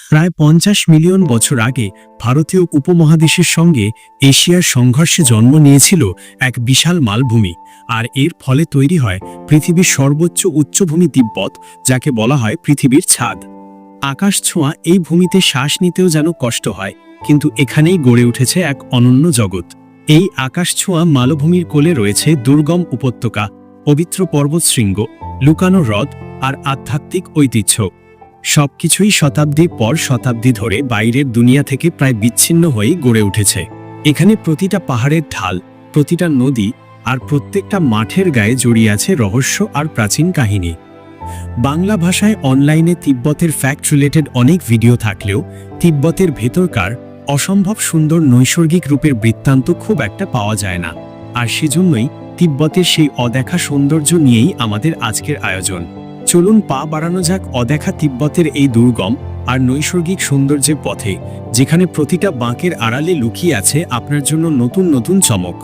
প্রায় পঞ্চাশ মিলিয়ন বছর আগে ভারতীয় উপমহাদেশের সঙ্গে এশিয়ার সংঘর্ষে জন্ম নিয়েছিল এক বিশাল মালভূমি। আর এর ফলে তৈরি হয় পৃথিবীর সর্বোচ্চ উচ্চভূমি তিব্বত, যাকে বলা হয় পৃথিবীর ছাদ। আকাশ ছোঁয়া এই ভূমিতে শ্বাস নিতেও যেন কষ্ট হয়, কিন্তু এখানেই গড়ে উঠেছে এক অনন্য জগৎ। এই আকাশ ছোঁয়া মালভূমির কোলে রয়েছে দুর্গম উপত্যকা, পবিত্র পর্বতশৃঙ্গ, লুকানো হ্রদ আর আধ্যাত্মিক ঐতিহ্য। সবকিছুই শতাব্দীর পর শতাব্দী ধরে বাইরের দুনিয়া থেকে প্রায় বিচ্ছিন্ন হয়েই গড়ে উঠেছে। এখানে প্রতিটা পাহাড়ের ঢাল, প্রতিটা নদী আর প্রত্যেকটা মাঠের গায়ে জড়িয়ে আছে রহস্য আর প্রাচীন কাহিনী। বাংলা ভাষায় অনলাইনে তিব্বতের ফ্যাক্ট রিলেটেড অনেক ভিডিও থাকলেও তিব্বতের ভেতরকার অসম্ভব সুন্দর নৈসর্গিক রূপের বৃত্তান্ত খুব একটা পাওয়া যায় না। আর সেজন্যই তিব্বতের সেই অদেখা সৌন্দর্য নিয়েই আমাদের আজকের আয়োজন। চলুন পা বাড়ানো যাক অদেখা তিব্বতের এই দুর্গম আর নৈসর্গিক সৌন্দর্যের পথে, যেখানে প্রতিটা বাঁকের আড়ালে লুকিয়ে আছে আপনার জন্য নতুন নতুন চমক।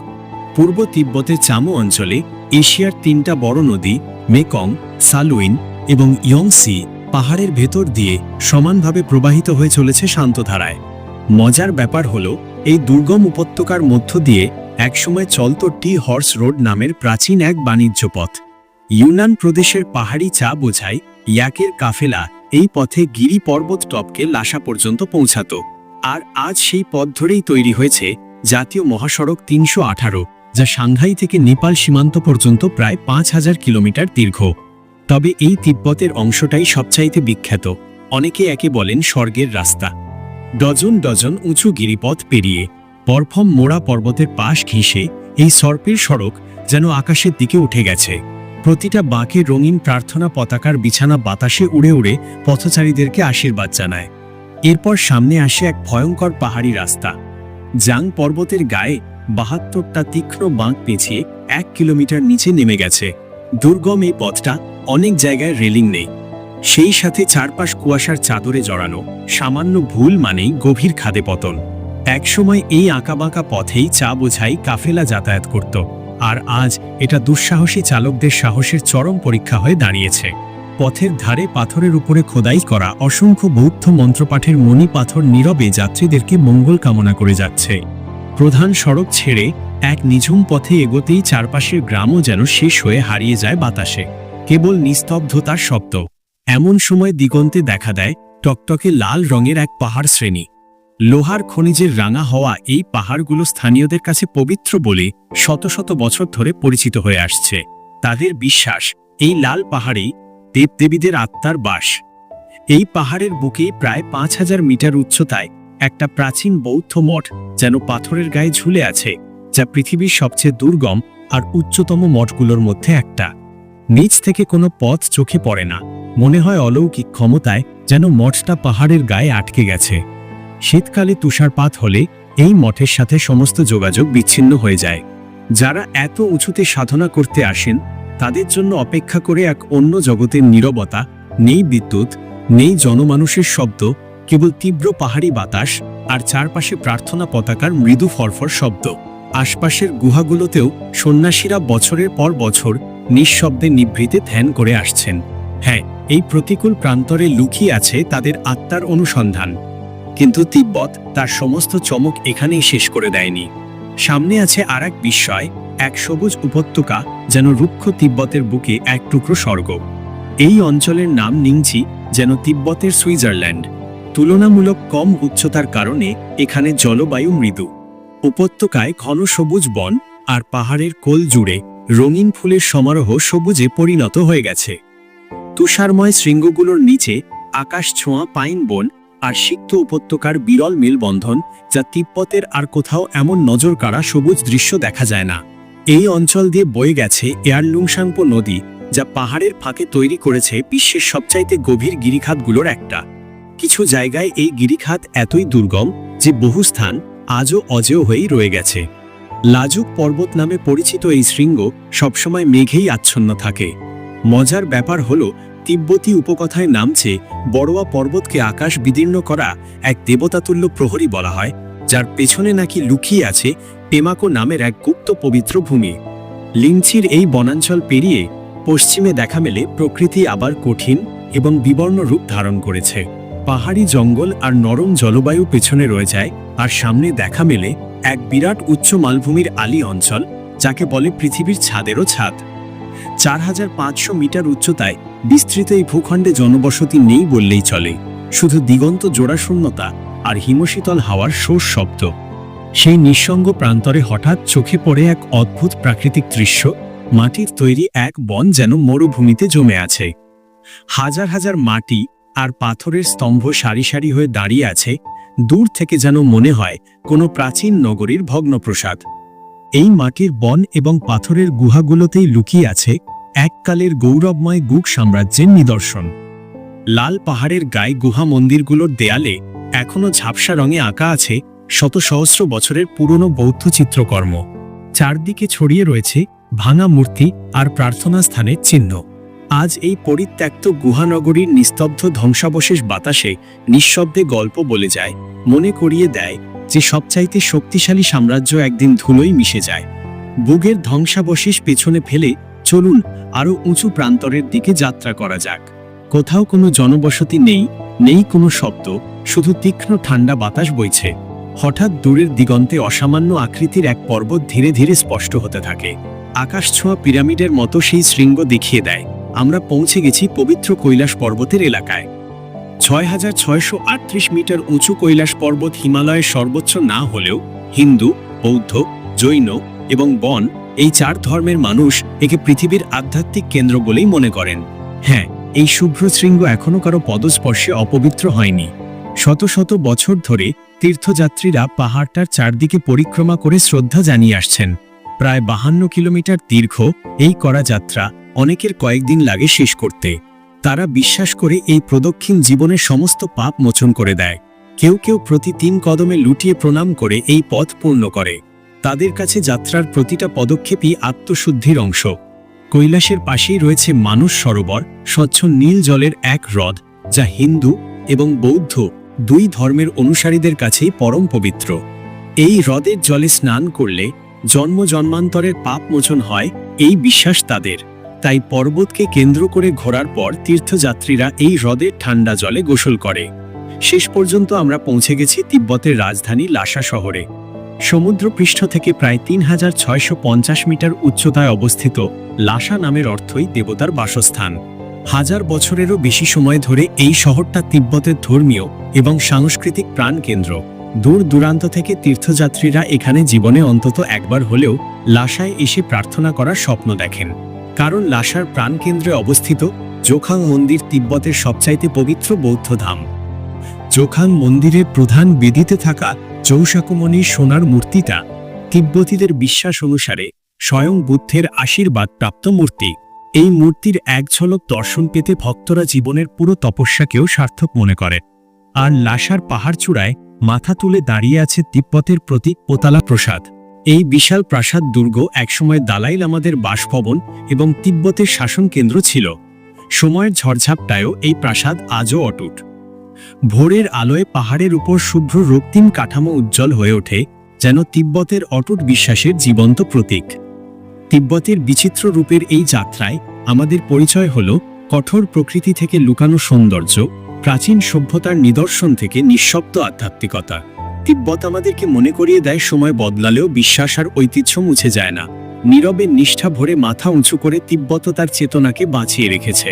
পূর্ব তিব্বতের চামো অঞ্চলে এশিয়ার তিনটা বড় নদী, মেকং, সালুইন এবং ইয়ংসি, পাহাড়ের ভেতর দিয়ে সমানভাবে প্রবাহিত হয়ে চলেছে শান্তধারায় মজার ব্যাপার হলো, এই দুর্গম উপত্যকার মধ্য দিয়ে একসময় চলত টি হর্স রোড নামের প্রাচীন এক বাণিজ্য পথ। ইউনান প্রদেশের পাহাড়ি চা বোঝায় ইয়াকের কাফেলা, এই পথে গিরি পর্বত টপকে লাসা পর্যন্ত পৌঁছাত। আর আজ সেই পথ ধরেই তৈরি হয়েছে জাতীয় মহাসড়ক তিনশো আঠারো, যা সাংহাই থেকে নেপাল সীমান্ত পর্যন্ত প্রায় পাঁচ হাজার কিলোমিটার দীর্ঘ। তবে এই তিব্বতের অংশটাই সবচাইতে বিখ্যাত। অনেকে একে বলেন স্বর্গের রাস্তা। ডজন ডজন উঁচু গিরিপথ পেরিয়ে বরফম মোড়া পর্বতের পাশ ঘিসে এই সর্পের সড়ক যেন আকাশের দিকে উঠে গেছে। প্রতিটা বাঁকে রঙিন প্রার্থনা পতাকার বিছানা বাতাসে উড়ে উড়ে পথচারীদেরকে আশীর্বাদ জানায়। এরপর সামনে আসে এক ভয়ঙ্কর পাহাড়ি রাস্তা। জাং পর্বতের গায়ে বাহাত্তরটা তীক্ষ্ণ বাঁক পেঁচিয়ে এক কিলোমিটার নিচে নেমে গেছে। দুর্গম এই পথটা অনেক জায়গায় রেলিং নেই। সেই সাথে চারপাশ কুয়াশার চাদরে জড়ানো সামান্য ভুল মানেই গভীর খাদে পতন। একসময় এই আঁকাবাঁকা পথেই চা বোঝাই কাফেলা যাতায়াত করত। আর আজ এটা দুঃসাহসী চালকদের সাহসের চরম পরীক্ষা হয়ে দাঁড়িয়েছে। পথের ধারে পাথরের উপরে খোদাই করা অসংখ্য বৌদ্ধ মন্ত্রপাঠের মণি পাথর নীরবে যাত্রীদেরকে মঙ্গল কামনা করে যাচ্ছে। প্রধান সড়ক ছেড়ে এক নিঝুম পথে এগোতেই চারপাশের গ্রামও যেন শেষ হয়ে হারিয়ে যায় বাতাসে। কেবল নিস্তব্ধতার শব্দ। এমন সময় দিগন্তে দেখা দেয় টকটকে লাল রঙের এক পাহাড় শ্রেণি। লোহার খনিজের রাঙা হওয়া এই পাহাড়গুলো স্থানীয়দের কাছে পবিত্র বলে শত শত বছর ধরে পরিচিত হয়ে আসছে। তাদের বিশ্বাস, এই লাল পাহাড়েই দেবদেবীদের আত্মার বাস। এই পাহাড়ের বুকে প্রায় পাঁচ হাজার মিটার উচ্চতায় একটা প্রাচীন বৌদ্ধ মঠ যেন পাথরের গায়ে ঝুলে আছে, যা পৃথিবীর সবচেয়ে দুর্গম আর উচ্চতম মঠগুলোর মধ্যে একটা। নিচ থেকে কোনো পথ চোখে পড়ে না। মনে হয় অলৌকিক ক্ষমতায় যেন মঠটা পাহাড়ের গায়ে আটকে গেছে। শীতকালে তুষারপাত হলে এই মঠের সাথে সমস্ত যোগাযোগ বিচ্ছিন্ন হয়ে যায়। যারা এত উঁচুতে সাধনা করতে আসেন, তাদের জন্য অপেক্ষা করে এক অন্য জগতের নীরবতা, নেই বিদ্যুৎ, নেই জনমানুষের শব্দ, কেবল তীব্র পাহাড়ি বাতাস আর চারপাশে প্রার্থনা পতাকার মৃদু ফরফর শব্দ। আশপাশের গুহাগুলোতেও সন্ন্যাসীরা বছরের পর বছর নিঃশব্দে নিভৃতে ধ্যান করে আসছেন। হ্যাঁ এই প্রতিকূল প্রান্তরে লুকিয়ে আছে তাদের আত্মার অনুসন্ধান। কিন্তু তিব্বত তার সমস্ত চমক এখানেই শেষ করে দেয়নি। সামনে আছে আর এক বিস্ময়, এক সবুজ উপত্যকা যেন রুক্ষ তিব্বতের বুকে এক টুকরো স্বর্গ। এই অঞ্চলের নাম নিংচি যেন তিব্বতের সুইজারল্যান্ড। তুলনামূলক কম উচ্চতার কারণে এখানে জলবায়ু মৃদু। উপত্যকায় ঘন সবুজ বন আর পাহাড়ের কোল জুড়ে রঙিন ফুলের সমারোহ সবুজে পরিণত হয়ে গেছে। তুষারময় শৃঙ্গগুলোর নিচে আকাশ ছোঁয়া পাইন বন আর সিক্ত উপত্যকার বিরল মেলবন্ধন, যা তিব্বতের আর কোথাও এমন নজর কাড়া সবুজ দৃশ্য দেখা যায় না। এই অঞ্চল দিয়ে বয়ে গেছে এয়ারলুংসাংপো নদী, যা পাহাড়ের ফাঁকে তৈরি করেছে বিশ্বের সবচাইতে গভীর গিরিখাতগুলোর একটা। কিছু জায়গায় এই গিরিখাত এতই দুর্গম যে বহু স্থান আজও অজেয় হয়েই রয়ে গেছে। লাজুক পর্বত নামে পরিচিত এই শৃঙ্গ সবসময় মেঘেই আচ্ছন্ন থাকে। মজার ব্যাপার হলো তিব্বতী উপকথায় নামছে, বড়োয়া পর্বতকে আকাশ বিদীর্ণ করা এক দেবতাতুল্য প্রহরী বলা হয়, যার পেছনে নাকি লুকিয়ে আছে পেমাকো নামের এক গুপ্ত পবিত্র ভূমি। লিঞ্চির এই বনাঞ্চল পেরিয়ে পশ্চিমে দেখা মেলে প্রকৃতি আবার কঠিন এবং বিবর্ণ রূপ ধারণ করেছে। পাহাড়ি জঙ্গল আর নরম জলবায়ু পেছনে রয়ে যায়, আর সামনে দেখা মেলে এক বিরাট উচ্চ মালভূমির আলি অঞ্চল, যাকে বলে পৃথিবীর ছাদেরও ছাদ। চার হাজার পাঁচশো মিটার উচ্চতায় বিস্তৃত এই ভূখণ্ডে জনবসতি নেই বললেই চলে। শুধু দিগন্ত জোড়া শূন্যতা আর হিমশীতল হাওয়ার শোষ শব্দ। সেই নিঃসঙ্গ প্রান্তরে হঠাৎ চোখে পড়ে এক অদ্ভুত প্রাকৃতিক দৃশ্য। মাটির তৈরি এক বন যেন মরুভূমিতে জমে আছে। হাজার হাজার মাটি আর পাথরের স্তম্ভ সারি সারি হয়ে দাঁড়িয়ে আছে। দূর থেকে যেন মনে হয় কোনো প্রাচীন নগরীর ভগ্নপ্রসাদ। এই মাটির বন এবং পাথরের গুহাগুলোতেই লুকিয়ে আছে এককালের গৌরবময় গুক সাম্রাজ্যের নিদর্শন। লাল পাহাড়ের গায়ে গুহা মন্দিরগুলোর দেয়ালে এখনও ঝাপসা রঙে আঁকা আছে শত সহস্র বছরের পুরনো বৌদ্ধ চিত্রকর্ম। চারদিকে ছড়িয়ে রয়েছে ভাঙা মূর্তি আর প্রার্থনা স্থানের চিহ্ন। আজ এই পরিত্যক্ত গুহানগরীর নিস্তব্ধ ধ্বংসাবশেষ বাতাসে নিঃশব্দে গল্প বলে যায়, মনে করিয়ে দেয় যে সবচাইতে শক্তিশালী সাম্রাজ্য একদিন ধুলোই মিশে যায়। বুগের ধ্বংসাবশেষ পেছনে ফেলে চলুন আরও উঁচু প্রান্তরের দিকে যাত্রা করা যাক। কোথাও কোনো জনবসতি নেই নেই কোনো শব্দ, শুধু তীক্ষ্ণ ঠান্ডা বাতাস বইছে। হঠাৎ দূরের দিগন্তে অসামান্য আকৃতির এক পর্বত ধীরে ধীরে স্পষ্ট হতে থাকে। আকাশ ছোঁয়া পিরামিডের মতো সেই শৃঙ্গ দেখিয়ে দেয়। আমরা পৌঁছে গেছি পবিত্র কৈলাস পর্বতের এলাকায়। ছয় হাজার ছয়শো আটত্রিশ মিটার উঁচু কৈলাস পর্বত হিমালয়ের সর্বোচ্চ না হলেও হিন্দু, বৌদ্ধ, জৈন এবং বন এই চার ধর্মের মানুষ একে পৃথিবীর আধ্যাত্মিক কেন্দ্র বলেই মনে করেন। হ্যাঁ এই শুভ্র শৃঙ্গ এখনও কারও পদস্পর্শে অপবিত্র হয়নি। শত শত বছর ধরে তীর্থযাত্রীরা পাহাড়টার চারদিকে পরিক্রমা করে শ্রদ্ধা জানিয়ে আসছেন। প্রায় বাহান্ন কিলোমিটার দীর্ঘ এই করা যাত্রা অনেকের কয়েকদিন লাগে শেষ করতে। তারা বিশ্বাস করে এই প্রদক্ষিণ জীবনের সমস্ত পাপ মোচন করে দেয়। কেউ কেউ প্রতি তিন কদমে লুটিয়ে প্রণাম করে এই পথ পূর্ণ করে। তাদের কাছে যাত্রার প্রতিটা পদক্ষেপই আত্মশুদ্ধির অংশ। কৈলাসের পাশেই রয়েছে মানুষ সরোবর, স্বচ্ছ নীল জলের এক হ্রদ, যা হিন্দু এবং বৌদ্ধ দুই ধর্মের অনুসারীদের কাছেই পরম পবিত্র। এই হ্রদের জলে স্নান করলে জন্ম জন্মান্তরের পাপ মোচন হয়, এই বিশ্বাস তাদের। তাই পর্বতকে কেন্দ্র করে ঘোরার পর তীর্থযাত্রীরা এই হ্রদের ঠান্ডা জলে গোসল করে। শেষ পর্যন্ত আমরা পৌঁছে গেছি তিব্বতের রাজধানী লাসা শহরে। সমুদ্রপৃষ্ঠ থেকে প্রায় তিন হাজার ছয়শো পঞ্চাশ মিটার উচ্চতায় অবস্থিত লাসা নামের অর্থই দেবতার বাসস্থান। হাজার বছরেরও বেশি সময় ধরে এই শহরটা তিব্বতের ধর্মীয় এবং সাংস্কৃতিক প্রাণকেন্দ্র দূর দূরান্ত থেকে তীর্থযাত্রীরা এখানে জীবনে অন্তত একবার হলেও লাসায় এসে প্রার্থনা করার স্বপ্ন দেখেন। কারণ লাসার প্রাণকেন্দ্রে অবস্থিত জোখাং মন্দির তিব্বতের সবচাইতে পবিত্র বৌদ্ধ ধাম। জোখাং মন্দিরের প্রধান বেদিতে থাকা চৌশাকুমণির সোনার মূর্তিটা তিব্বতীদের বিশ্বাস অনুসারে স্বয়ং বুদ্ধের আশীর্বাদ প্রাপ্ত মূর্তি। এই মূর্তির এক ঝলক দর্শন পেতে ভক্তরা জীবনের পুরো তপস্যাকেও সার্থক মনে করে। আর লাসার পাহাড়চূড়ায় মাথা তুলে দাঁড়িয়ে আছে তিব্বতের প্রতীক পোতালা প্রসাদ এই বিশাল প্রাসাদ দুর্গ একসময় দালাই লামাদের বাসভবন এবং তিব্বতের শাসন কেন্দ্র ছিল। সময়ের ঝড়ঝাপটায়ও এই প্রাসাদ আজও অটুট। ভোরের আলোয় পাহাড়ের উপর শুভ্র রক্তিম কাঠামো উজ্জ্বল হয়ে ওঠে, যেন তিব্বতের অটুট বিশ্বাসের জীবন্ত প্রতীক। তিব্বতের বিচিত্র রূপের এই যাত্রায় আমাদের পরিচয় হল কঠোর প্রকৃতি থেকে লুকানো সৌন্দর্য, প্রাচীন সভ্যতার নিদর্শন থেকে নিঃশব্দ আধ্যাত্মিকতা। তিব্বত আমাদেরকে মনে করিয়ে দেয়, সময় বদলালেও বিশ্বাস আর ঐতিহ্য মুছে যায় না। নীরবে নিষ্ঠা ভরে মাথা উঁচু করে তিব্বত তার চেতনাকে বাঁচিয়ে রেখেছে।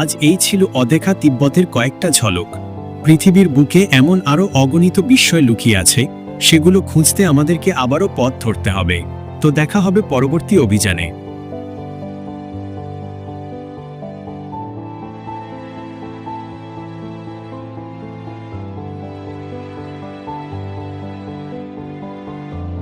আজ এই ছিল অদেখা তিব্বতের কয়েকটা ঝলক। পৃথিবীর বুকে এমন আরও অগণিত বিস্ময় লুকিয়ে আছে, সেগুলো খুঁজতে আমাদেরকে আবারও পথ ধরতে হবে। তো দেখা হবে পরবর্তী অভিযানে।